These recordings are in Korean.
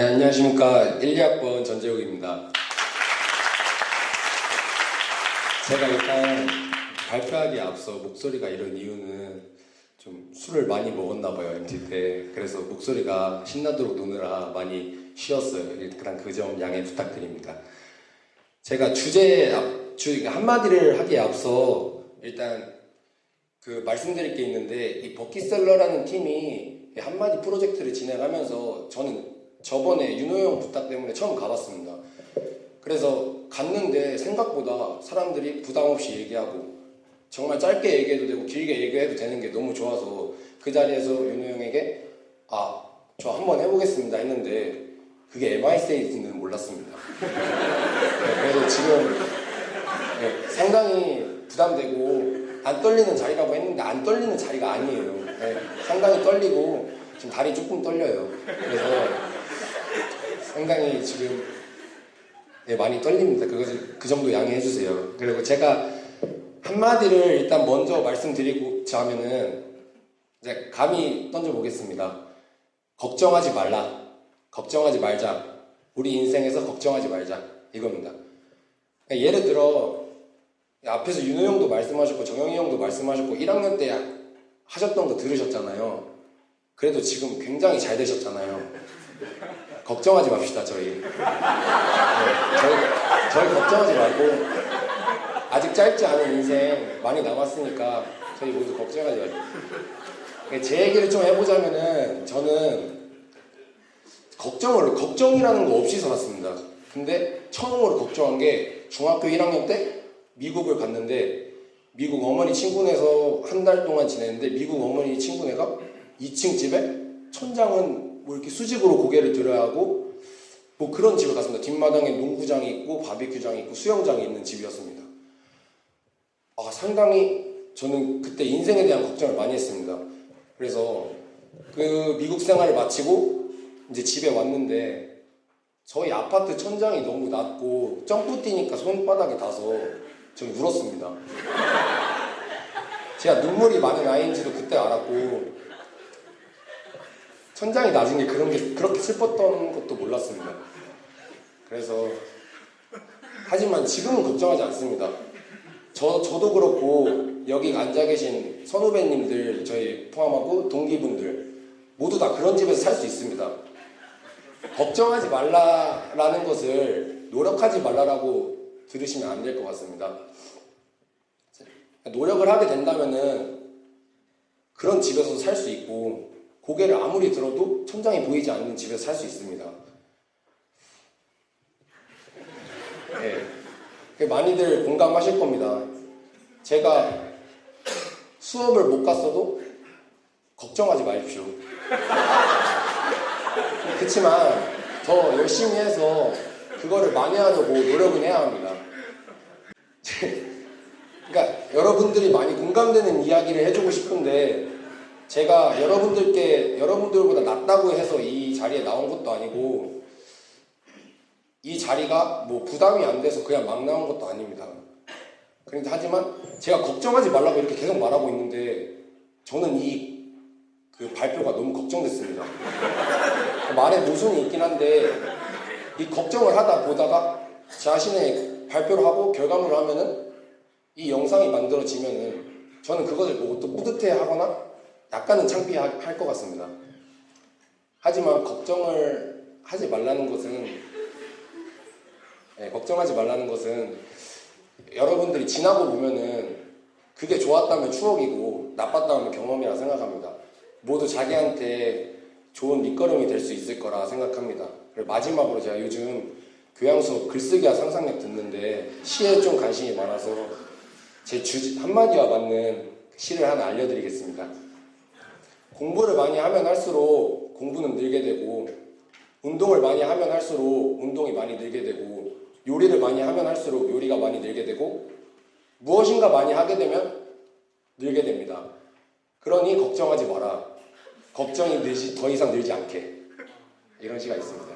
네, 안녕하십니까 1, 2학번 전재욱입니다. 제가 일단 발표하기에 앞서 목소리가 이런 이유는 좀 술을 많이 먹었나 봐요 MT 때 그래서 목소리가 신나도록 노느라 많이 쉬었어요. 일단 그 점 양해 부탁드립니다. 제가 주제 앞, 주 그러니까 한마디를 하기에 앞서 일단 그 말씀드릴 게 있는데 이 버킷셀러라는 팀이 이 한마디 프로젝트를 진행하면서 저는 저번에 윤호 형 부탁 때문에 처음 가봤습니다. 그래서 갔는데 생각보다 사람들이 부담 없이 얘기하고 정말 짧게 얘기해도 되고 길게 얘기해도 되는 게 너무 좋아서 그 자리에서 윤호 형에게 아 저 한번 해보겠습니다 했는데 그게 MIC인지는 몰랐습니다. 네, 그래서 지금 네, 상당히 부담되고 안 떨리는 자리라고 했는데 안 떨리는 자리가 아니에요. 네, 상당히 떨리고 지금 다리 조금 떨려요. 그래서 상당히 지금 네, 많이 떨립니다. 그거 그 정도 양해해 주세요. 그리고 제가 한마디를 일단 먼저 말씀드리고 자면은 이제 감히 던져 보겠습니다. 걱정하지 말라. 걱정하지 말자. 우리 인생에서 걱정하지 말자. 이겁니다. 그러니까 예를 들어 앞에서 윤호 형도 말씀하셨고 정영이 형도 말씀하셨고 1학년 때 하셨던 거 들으셨잖아요. 그래도 지금 굉장히 잘 되셨잖아요. 걱정하지 맙시다 저희. 네, 저희 저희 걱정하지 말고 아직 짧지 않은 인생 많이 남았으니까 저희 모두 걱정하지 말고. 제 얘기를 좀 해보자면은 저는 걱정을 걱정이라는 거 없이 살았습니다. 근데 처음으로 걱정한 게 중학교 1학년 때 미국을 갔는데 미국 어머니 친구네서 한 달 동안 지냈는데 미국 어머니 친구네가 2층 집에 천장은 뭐 이렇게 수직으로 고개를 들어야 하고 뭐 그런 집을 갔습니다. 뒷마당에 농구장이 있고 바비큐장이 있고 수영장이 있는 집이었습니다. 아 상당히 저는 그때 인생에 대한 걱정을 많이 했습니다. 그래서 그 미국 생활을 마치고 이제 집에 왔는데 저희 아파트 천장이 너무 낮고 점프 뛰니까 손바닥에 닿아서 전 울었습니다. 제가 눈물이 많은 아이인지도 그때 알았고 천장이 낮은 게 그런 게 그렇게 슬펐던 것도 몰랐습니다. 그래서 하지만 지금은 걱정하지 않습니다. 저 저도 그렇고 여기 앉아 계신 선후배님들 저희 포함하고 동기분들 모두 다 그런 집에서 살 수 있습니다. 걱정하지 말라라는 것을 노력하지 말라라고 들으시면 안 될 것 같습니다. 노력을 하게 된다면은 그런 집에서 살수 있고 고개를 아무리 들어도 천장이 보이지 않는 집에서 살 수 있습니다. 네. 많이들 공감하실 겁니다. 제가 수업을 못 갔어도 걱정하지 마십시오. 그렇지만 더 열심히 해서 그거를 만회하려고 노력은 해야 합니다. 그러니까 여러분들이 많이 공감되는 이야기를 해주고 싶은데 제가 여러분들께 여러분들보다 낫다고 해서 이 자리에 나온 것도 아니고 이 자리가 뭐 부담이 안 돼서 그냥 막 나온 것도 아닙니다. 그런데 하지만 제가 걱정하지 말라고 이렇게 계속 말하고 있는데 저는 이 그 발표가 너무 걱정됐습니다. 말에 모순이 있긴 한데 이 걱정을 하다 보다가 자신의 발표를 하고 결과물을 하면은 이 영상이 만들어지면은 저는 그것을 보고 또 뿌듯해 하거나 약간은 창피할 것 같습니다. 하지만 걱정을 하지 말라는 것은 네, 걱정하지 말라는 것은 여러분들이 지나고 보면은 그게 좋았다면 추억이고 나빴다면 경험이라 생각합니다. 모두 자기한테 좋은 밑거름이 될 수 있을 거라 생각합니다. 그리고 마지막으로 제가 요즘 교양 수업 글쓰기와 상상력 듣는데 시에 좀 관심이 많아서 제 주, 한마디와 맞는 시를 하나 알려드리겠습니다. 공부를 많이 하면 할수록 공부는 늘게 되고 운동을 많이 하면 할수록 운동이 많이 늘게 되고 요리를 많이 하면 할수록 요리가 많이 늘게 되고 무엇인가 많이 하게 되면 늘게 됩니다. 그러니 걱정하지 마라. 걱정이 늘지, 더 이상 늘지 않게. 이런 시가 있습니다.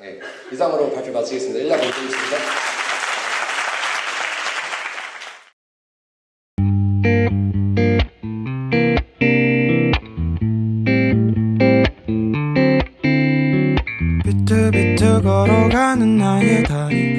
네, 이상으로 발표 마치겠습니다. 1년 감사드리겠습니다. 가는 나의 다리